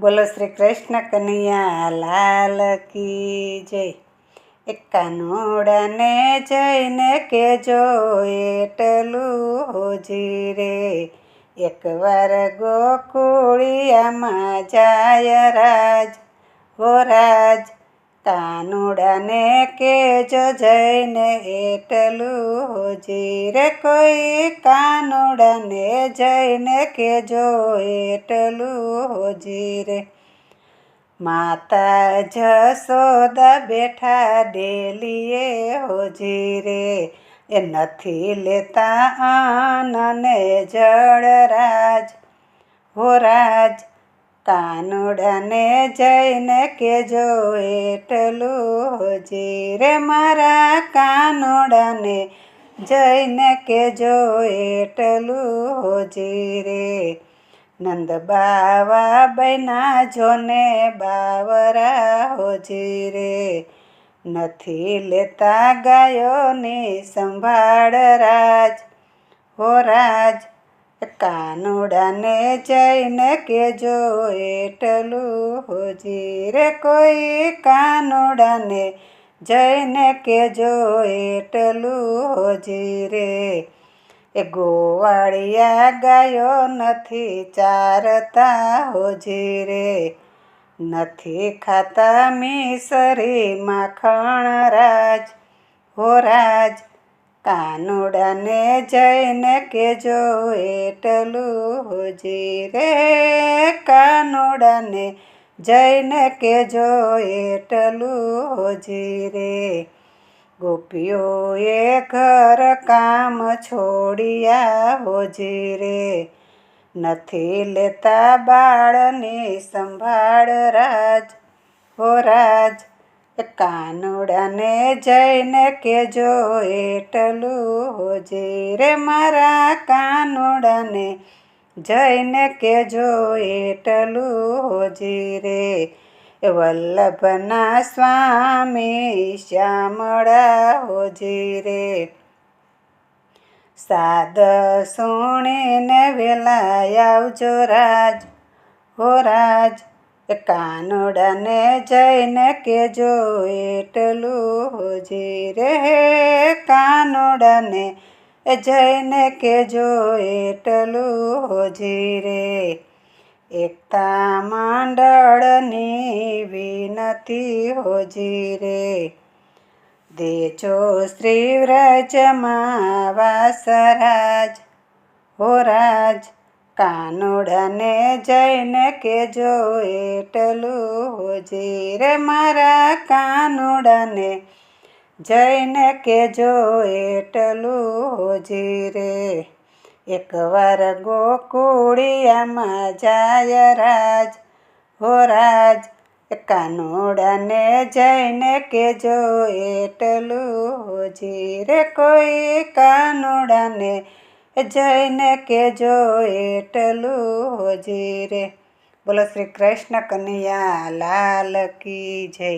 બોલો શ્રી કૃષ્ણ કનૈયા, લાલ કી જય. એક કાનોડાને જઈને કેજો એટલું હોજી રે. એકવાર ગોકુળિયામાં જાય રાજ, હો રાજ કાનુડાને કેજો જઈને એટલું હોજી રે કોઈ કાનુડાને જઈને કેજો એટલું હોજી રે. માતા જસોદા બેઠા ડેલીએ હોજી રે. એ નથી લેતા આનને જળરાજ. હો રાજ કાનુડાને જઈને કેજો એટલું હોજી રે મારા કાનુડાને જઈને કેજો એટલું હોજી રે નંદ બાવા બૈના જોને બાવરા હોજી રે નથી લેતા ગાયોની સંભાળ રાજ, હો રાજ કાનુડાને જઈને કેજો એટલું હોજી રે કોઈ કાનુડાને જઈને કેજો એટલું હોજી રે એ ગોવાળિયા ગાયો નથી ચારતા હોજી રે નથી ખાતા મિસરી માખણ રાજ, હો રાજ કાનુડાને જઈને કેજો એટલું હોજી રે. કાનુડાને જઈને કેજો એટલું હોજી રે. ગોપીઓએ ઘર કામ છોડ્યા, હોજી રે. નથી લેતા બાળની સંભાળ રાજ, હો રાજ કાનુડાને જઈને કેજો એટલું હોજી રે મારા કાનુડાને જઈને કેજો એટલું હોજે રે. વલ્લભના સ્વામી શ્યામળા હોજે રે. સાદ સુણીને વેલા આવજો રાજ, હો રાજ. કાનુડાને જઈને કેજો એટલું હોજી રે કાનુડાને જઈને કેજો એટલું હોજી રે એકતા મંડળની વિનતી હોજી રે દેજો શ્રી વ્રજમાં વાસરાજ, હો રાજ કાનુડાને જઈને કેજો એટલું હોજે રે મારા કાનુડાને જઈને કેજો એટલું હોજે રે. એકવાર ગોકુળિયામાં જાય રાજ, હો રાજ, કાનુડાને જઈને કેજો એટલું હોજી રે કોઈ કાનુડાને જઈને કેજો એટલું હોજી રે બોલો શ્રી કૃષ્ણ કનૈયા લાલ કી જય.